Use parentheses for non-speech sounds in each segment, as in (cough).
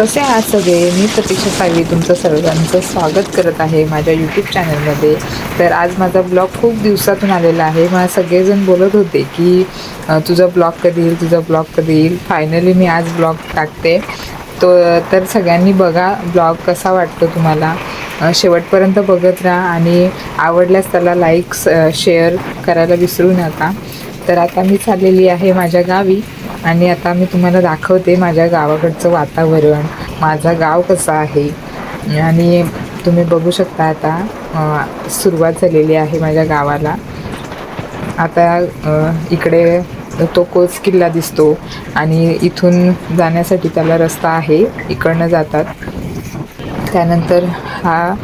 कसे आहात सगळे? मी प्रतीक्षा साळवी तुमचं सर्वांचं स्वागत करत आहे माझ्या यूट्यूब चॅनलमध्ये तर आज माझा ब्लॉग खूप दिवसातून आलेला आहे. मला सगळेजण बोलत होते की तुझा ब्लॉग कधी येईल तुझा ब्लॉग कधी येईल? फायनली मी आज ब्लॉग टाकते. तो तर सगळ्यांनी बघा ब्लॉग कसा वाटतो तुम्हाला. शेवटपर्यंत बघत राहा आणि आवडल्यास त्याला लाईक्स शेअर करायला विसरू नका. तर आता मी चाललेली आहे माझ्या गावी. आणि आता मी तुम्हाला दाखवते माझ्या गावाकडचं वातावरण. माझा गाव कसा आहे? आणि तुम्ही बघू शकता आता सुरुवात झालेली आहे माझ्या गावाला. आता इकडे तो कोच किल्ला दिसतो आणि इथून जाण्यासाठी त्याला रस्ता आहे इकडनं जातात. त्यानंतर हा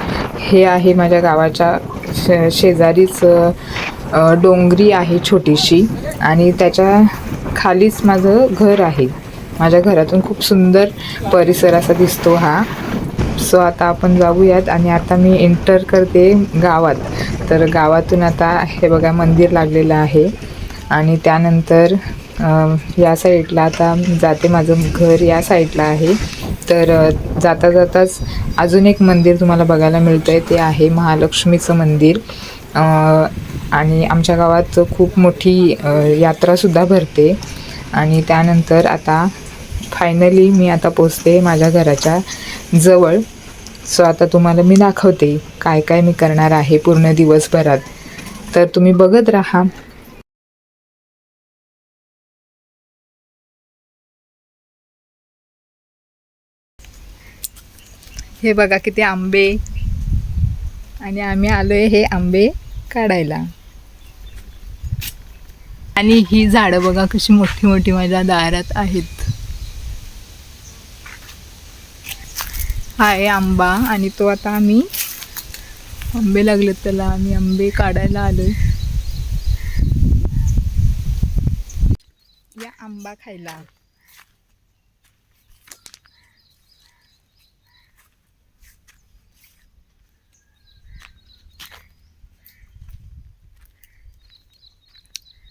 हे आहे माझ्या गावाच्या शे शेजारीच डोंगरी आहे छोटीशी आणि त्याच्या खालीच माझं घर आहे. माझ्या घरातून खूप सुंदर परिसर असा दिसतो हा. सो आता आपण जाऊयात आणि आता मी एंटर करते गावात. तर गावातून आता हे बघा मंदिर लागलेलं आहे. आणि त्यानंतर या साईडला आता जाते माझं घर या साईडला आहे. तर जाता जाताच अजून एक मंदिर तुम्हाला बघायला मिळतं आहे ते आहे महालक्ष्मीचं मंदिर. आणि आमच्या गावात खूप मोठी यात्रासुद्धा भरते. आणि त्यानंतर आता फायनली मी आता पोचते माझ्या घराच्या जवळ. सो आता तुम्हाला मी दाखवते काय काय मी करणार आहे पूर्ण दिवसभरात. तर तुम्ही बघत राहा. हे बघा किती आंबे. आणि आम्ही आलोय हे आंबे. काढायला. आणि ही झाडं बघा कशी मोठी मोठी माझ्या दारात आहेत. हा आहे आंबा आणि तो आता आम्ही आंबे लागलेत त्याला. आम्ही आंबे काढायला आलोय. या आंबा खायला.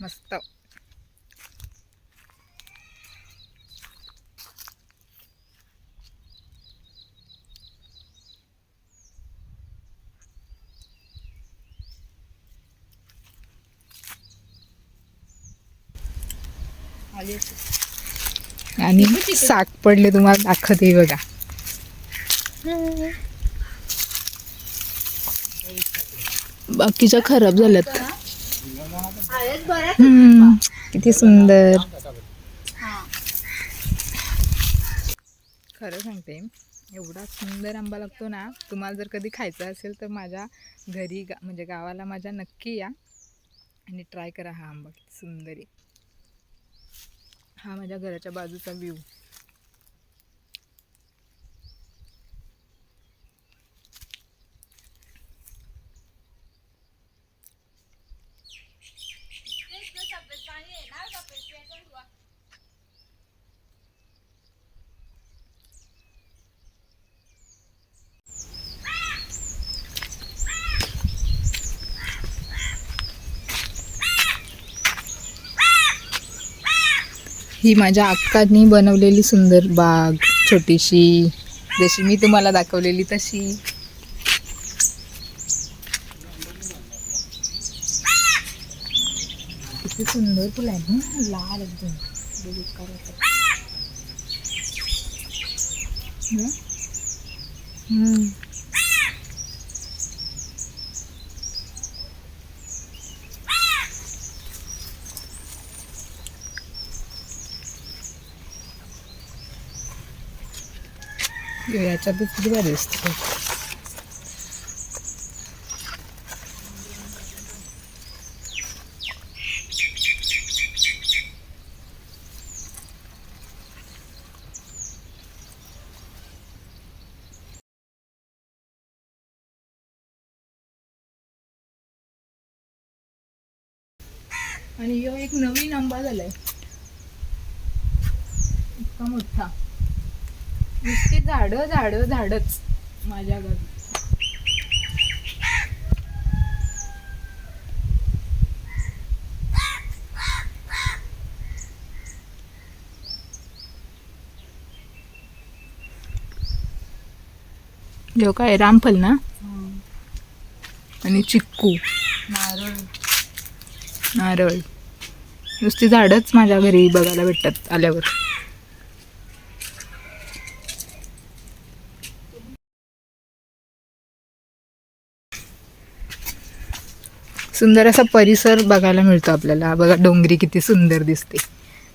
मस्त. आणि साग पडले तुम्हाला दाखवते बघा. बाकीच्या खराब झाल्यात. हम्म, किती सुंदर. खरं सांगते एवढा सुंदर आंबा लागतो ना तुम्हाला जर कधी खायचा असेल तर माझ्या घरी गा म्हणजे गावाला माझ्या नक्की या आणि ट्राय करा हा आंबा किती सुंदर आहे. हा माझ्या घराच्या बाजूचा व्ह्यू ही माझ्या अक्कांनी बनवलेली सुंदर बाग छोटीशी. जशी मी तुम्हाला दाखवलेली तशी. किती सुंदर फुलं आहे ना लाल एकदम. लय बेकार वाटतं. भारी आणि ह्यो एक नवीन आंबा झालाय इतका मोठा नुसती झाडं झाडं झाडच माझ्या गावी जो काय रामफल ना? आणि चिक्कू. नारळ. नारळ. नुसती झाडच माझ्या घरी बघायला भेटतात आल्यावर. सुंदर असा परिसर बघायला मिळतो आपल्याला. बघा डोंगरी किती सुंदर दिसते.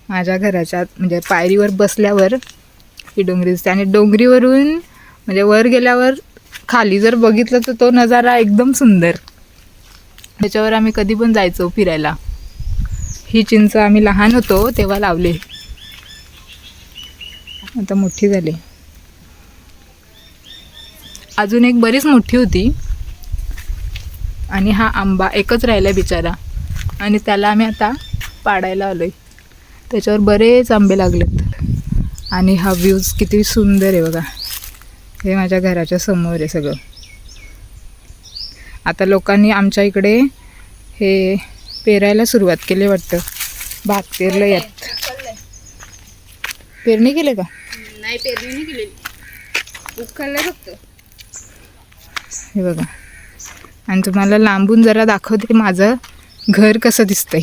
माझ्या घराच्या म्हणजे पायरीवर बसल्यावर ही डोंगरी दिसते. आणि डोंगरीवरून म्हणजे वर गेल्यावर खाली जर बघितलं तर तो नजारा एकदम सुंदर. त्याच्यावर आम्ही कधी पण जायचो फिरायला. ही चिंच आम्ही लहान होतो तेव्हा लावले. आता मोठी झाली. अजून एक बरीच मोठी होती. आणि हा आंबा एकच राहिला बिचारा. आणि त्याला आम्ही आता पाडायला आलोय. त्याच्यावर बरेच आंबे लागलेत. आणि हा व्ह्यूज किती सुंदर आहे बघा. हे माझ्या घराच्या समोर आहे सगळं. आता लोकांनी आमच्या इकडे हे पेरायला सुरुवात केली वाटतं. भात पेरलं यात. पेरणी केले का? नाही पेरणी नाही केलेली. फक्त. हे बघा. आणि तुम्हाला लांबून जरा दाखवते माझं घर कसं दिसतंय.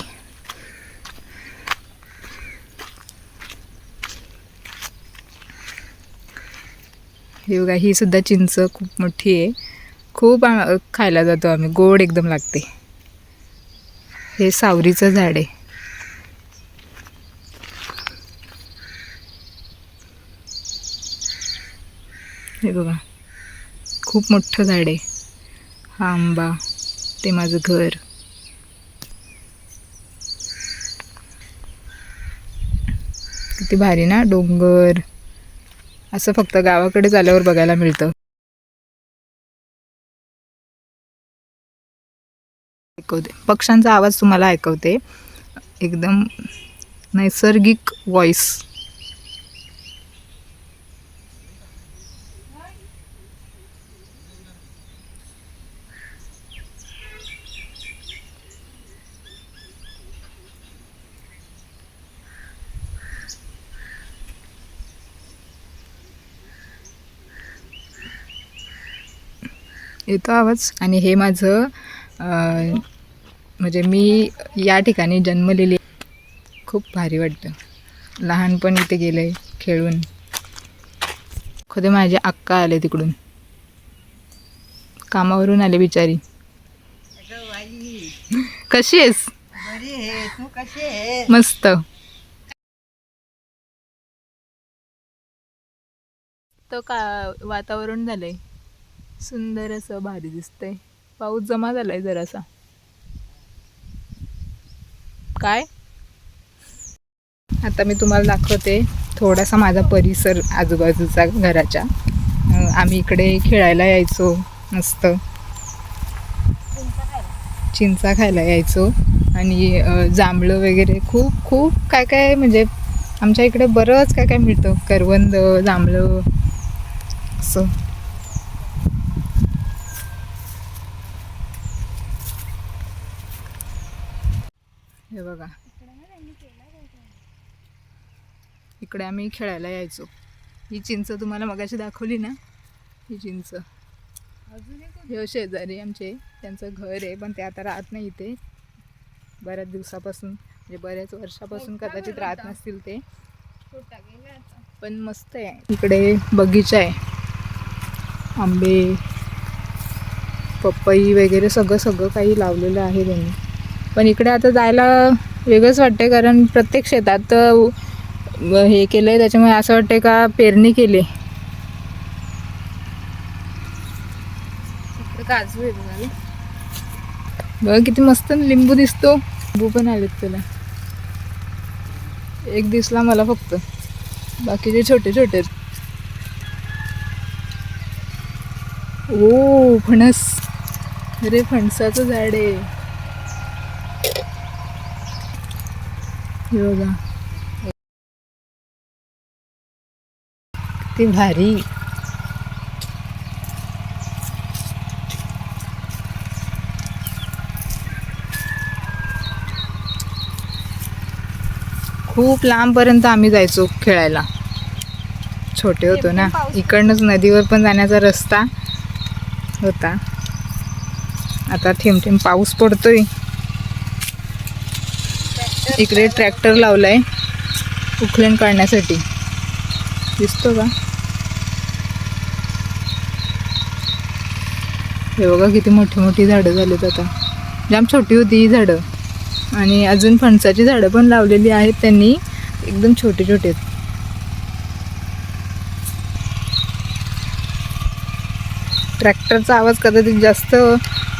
हे बघा ही सुद्धा चिंच खूप मोठी आहे. खूप खायला जातो आम्ही गोड एकदम लागते. हे सावरीचं झाड आहे. हे बघा खूप मोठं झाड आहे. हा आंबा ते माझं घर. किती भारी ना डोंगर. असं फक्त गावाकडे आल्यावर बघायला मिळतं. ऐकवते. पक्ष्यांचा आवाज तुम्हाला ऐकवते. एकदम नैसर्गिक व्हॉइस येतो आवाज. आणि हे माझं म्हणजे मी या ठिकाणी जन्मलेली खूप भारी वाटतं. लहानपण इथे गेलं आहे खेळून. कधी माझे अक्का आले तिकडून. कामावरून आले बिचारी. कशी आहेस? मस्त. तो का वातावरण झालंय. सुंदर असं भारी दिसतंय. पाऊस जमा झालाय जरासा. काय? आता मी तुम्हाला दाखवते थोडासा माझा परिसर आजूबाजूचा घराच्या आम्ही इकडे खेळायला यायचो मस्त. चिंचा खायला यायचो. आणि जांभळं वगैरे खूप खूप काय काय म्हणजे आमच्या इकडे बरंच काय काय मिळतं. करवंद जांभळं असं. हे बघा. इकडे आम्ही खेळायला यायचो. ही चिंच तुम्हाला मगाशी दाखवली ना? ही चिंच. हे शेजारी आमचे त्यांचं घर आहे पण ते आता राहत नाही इथे. बऱ्याच दिवसापासून म्हणजे बऱ्याच वर्षापासून कदाचित राहत नसतील ते. पण मस्त आहे. इकडे बगीचा आहे. आंबे पपई वगैरे सगळं सगळं काही लावलेलं आहे त्यांनी. पण इकडे आता जायला वेगळंच वाटते कारण प्रत्येक शेतात हे केलं आहे त्याच्यामुळे असं वाटते का पेरणी केली. काजू आहे बघा बघ किती मस्त लिंबू दिसतो. लिंबू पण आलेत त्याला. एक दिसला मला फक्त. बाकीचे छोटे छोटे. ओ फणस. अरे फणसाचं झाड आहे. बघा किती भारी. खूप लांबपर्यंत आम्ही जायचो खेळायला. छोटे होतो ना. इकडनंच नदीवर पण जाण्याचा रस्ता होता. आता थेंब थेंब पाऊस पडतोय. इकडे ट्रॅक्टर लावला आहे उखलेन काढण्यासाठी. दिसतो का? हे बघा किती मोठी मोठी झाडं झालीत आता. जाम छोटी होती ही झाडं. आणि अजून फणसाची झाडं पण लावलेली आहेत त्यांनी. एकदम छोटे छोटे आहेत. ट्रॅक्टरचा आवाज कदाचित जास्त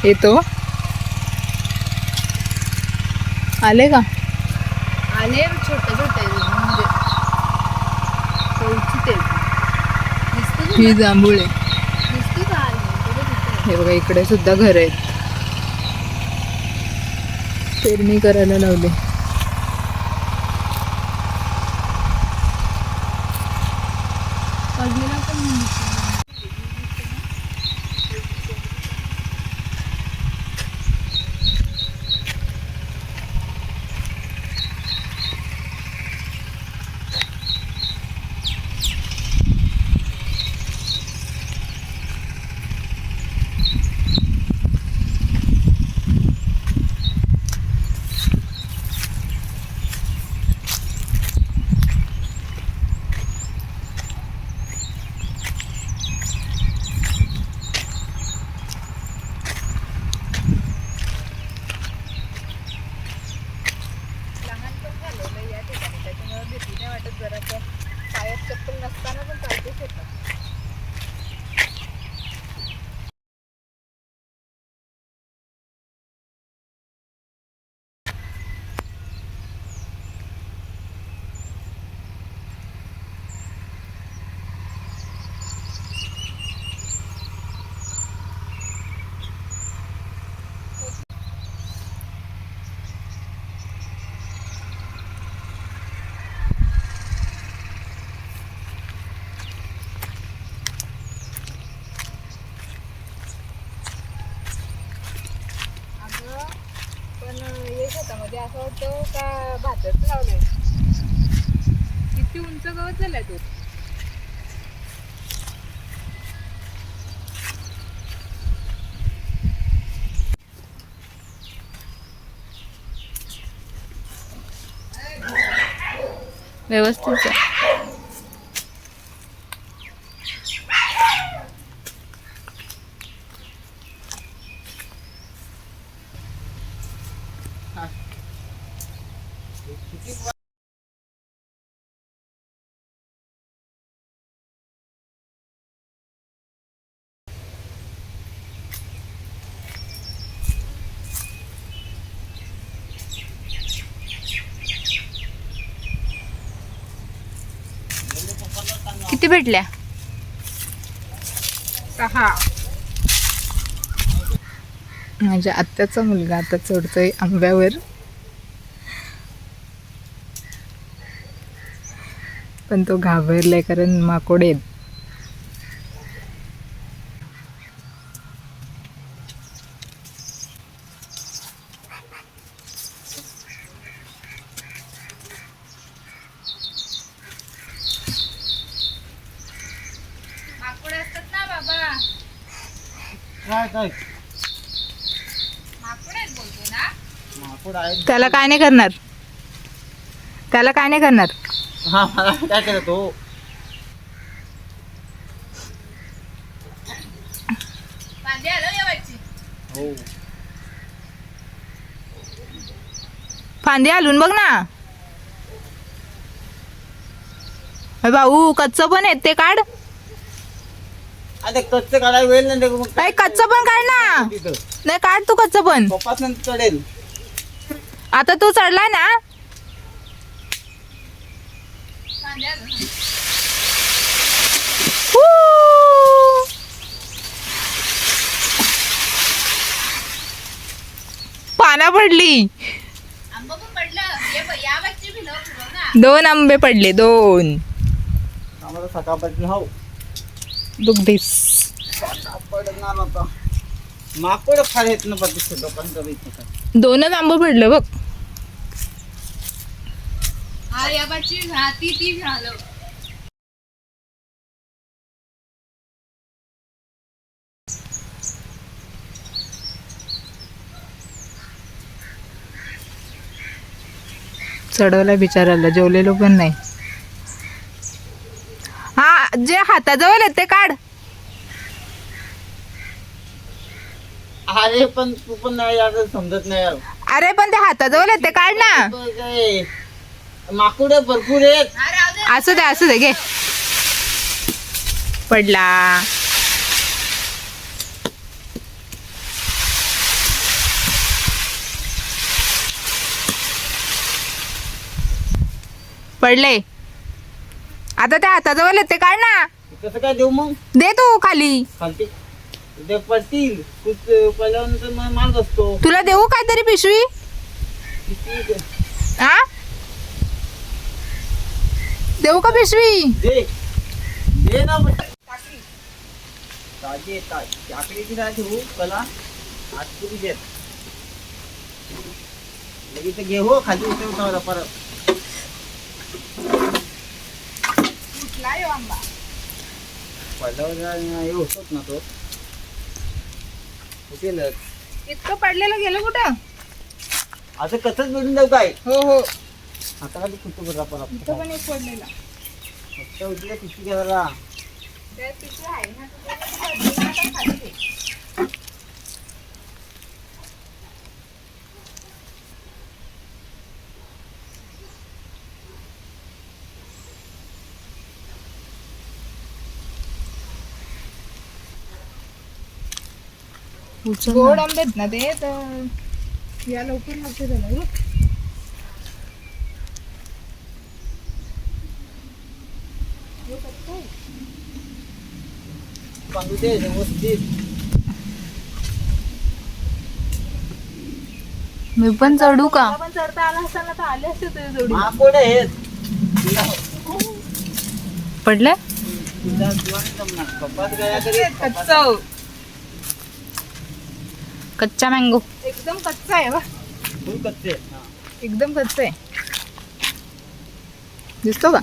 येतो. आले का? आले छोटे छोटे म्हणजे चौचीत आहे. ही जांभूळ आहे. दिसतं का? हे बघा इकडे सुद्धा घर आहेत. पेरणी करायला लावले पडलेला पण नाही. लहान पण झालेलं या ठिकाणी त्याच्यामुळे भीती नाही वाटत जरासं पायात चप्पल नसताना पण चालते शेतात अगं पण हे शेतामध्ये असं वाटतं का भातच लावलंय आमचं गवत झालंय तो. व्यवस्थित किती भेटल्या? सहा. माझ्या आत्याचा मुलगा आता चढतोय आंब्यावर. पण तो घाबरलाय कारण माकोड आहेत माकोड असतात ना बाबा काय काय माकोड आहेत बोलतो ना आहे त्याला काय नाही करणार. त्याला काय नाही करणार. हा मला काय करत तो? हो. फांदी हलून बघ ना. अरे भाऊ कच्च पण आहेत ते काढ. आता कच्च काढायला वेळ नाही मग. अरे कच्च पण काढ ना. तिथं. नाही काढ तू कच्च पण. पप्पाच नंतर चढेल आता तू चढलाय ना! पाना पडली. आंबा पण पडलं. बघ, या बाजूची भिलं पुरव ना. दोन आंबे पडले दोन. हो काय. दोनच आंबे पडलं बघ. आर्याबाची ती झालं चढवला बिचाराला जेवलेलो पण नाही हा जे हाताजवळ जवळ ते काढ अरे पण तू पण नाही समजत नाही अरे पण ते हाताजवळ आहेत ते काढ ना माकुड भरपूर आहेत. असू दे असू दे घे. पडला. पडले. आता त्या हाताजवळ येते काढ ना. कसं काय देऊ मग? दे तू खाली. खालती. उद्या पडतील. पडल्यानंतर मग माल बसतो तुला देऊ काहीतरी पिशवी? हा देऊ का पिशवी? दे. दे ना पण. ताजी आहे, ताजी. आकडीची काय ठेवू कला देत लगेच घे हो खाली उतरवता परत. हे होतोच ना तो. इतकं पडलेलं गेलं कुठं? असं कसंच भेटून जाऊ काय? हो हो. आता खाली कुठं बरं आपण? इथं पण एक पडलेला. फक्त उचलल्या किती घ्यायला त्या पिशवी आहे ना दे ना, खाली दे. गोड आंबे आहेत ना ते तर या लवकर लागते त्याला बघ. बांधू दे व्यवस्थित मी पण चढू का? पण चढता आला असताना तर आले असते जोडी. माकोड आहेत पडले? तुझा कच्चा. कच्चा मँगो एकदम कच्चा आहे बा कच्चे. हा. एकदम कच्चा आहे. दिसतो का?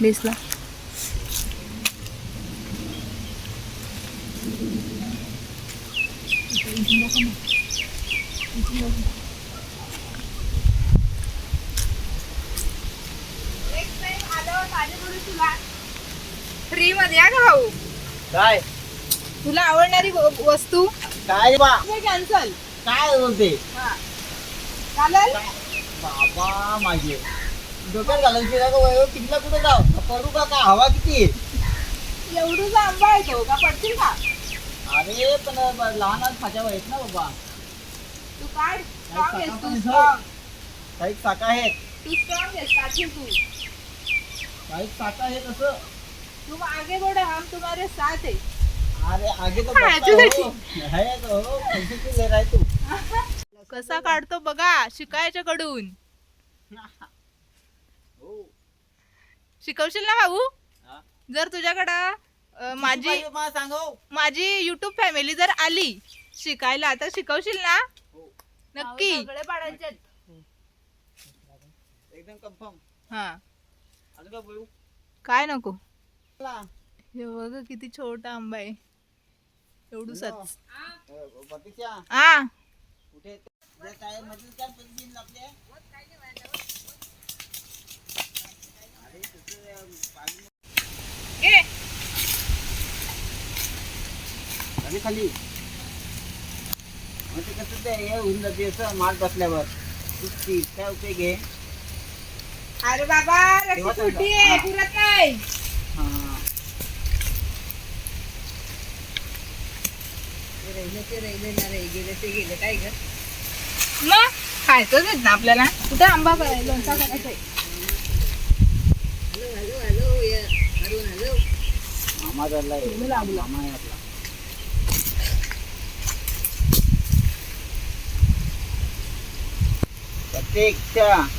दिसला. फ्री मध्ये या का भाऊ? काय? तुला आवडणारी व- वस्तू? काय बा? कॅन्सल काय बोलते? चालेल बाबा माझे. डोक्यात घालायची का वय कितीला कुठे जाऊ? पडू का? का हवा किती? आहे? एवढूचा आंबा आहे तो. का पडतील का? अरे पण लहान फाट्या आहेत ना बाबा तू स्ट्रॉंग आहेस तू काही चाका आहेत तू स्ट्रॉंग आहेस काढशील तू काही चाका आहेत असं तुम आगे बढ़ो हम तुम्हारे साथ है अरे आगे तो काय बघता तुझ्याची? हो. है तो हो. पैसे ले रहा है तू कसा काढतो बघा शिकायच्या कडून (laughs) हो. शिकवशील ना भाऊ हा. जर तुझ्याकडं अं, माझी मला सांग. माझी युट्यूब फॅमिली जर आली शिकायला तर शिकवशील ना? हो. नक्की. एकदम कन्फर्म हा. अजून काय बोलू? काय नको. चला. हे बघ किती छोटा आंबा आहे. एवढूसाच अ, प्रतीक्षा हा कुठे? जे काय काय पद्धतीने घे. खाली खाली. मग ते कसं ते हे होऊन जाते असं माल बसल्यावर. सुट्टी काय उपयोग आहे? अरे बाबा रस्सी तेव्हा छोटी आहे पुरत नाही. हा. मग खायचंच आहेत ना आपल्याला. कुठे आंबा करायचा लोणचा करायचा आहे. मामा झाला मामा आहे आपला.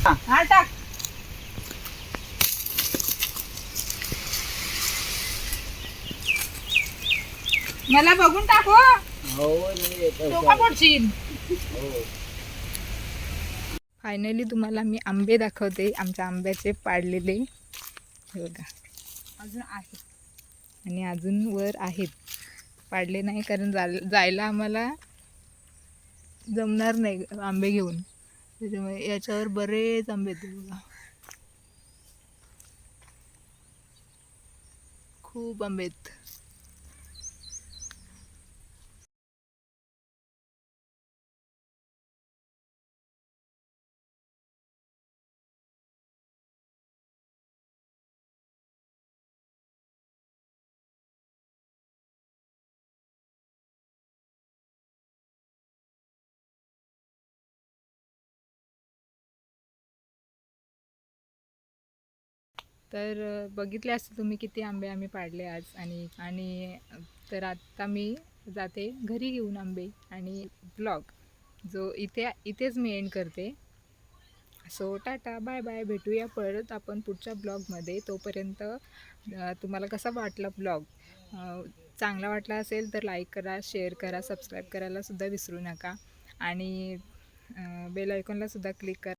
हा टाक. मला बघून टाक हो. हो हो. फायनली तुम्हाला मी आंबे दाखवते आमच्या आंब्याचे पाडलेले. हे बघा. अजून आहे. आणि अजून वर आहेत. पाडले नाही कारण जाल- जायला आम्हाला जमणार नाही आंबे घेऊन. त्याच्यामुळे याच्यावर बरेच आंबे आहेत बघा. खूप आंबे आहेत. तर बघितले असते तुम्ही किती आंबे आम्ही पाडले आज आणि आणि तर आत्ता मी जाते घरी घेऊन आंबे आणि ब्लॉग. जो इथे इथेच मी एंड करते. सो टाटा बाय बाय भेटूया परत आपण पुढच्या ब्लॉगमध्ये. तोपर्यंत तुम्हाला कसा वाटला ब्लॉग? चांगला वाटला असेल तर लाईक करा शेअर करा सबस्क्राईब करायला सुद्धा विसरू नका. आणि बेल आयकॉनला सुद्धा क्लिक करा.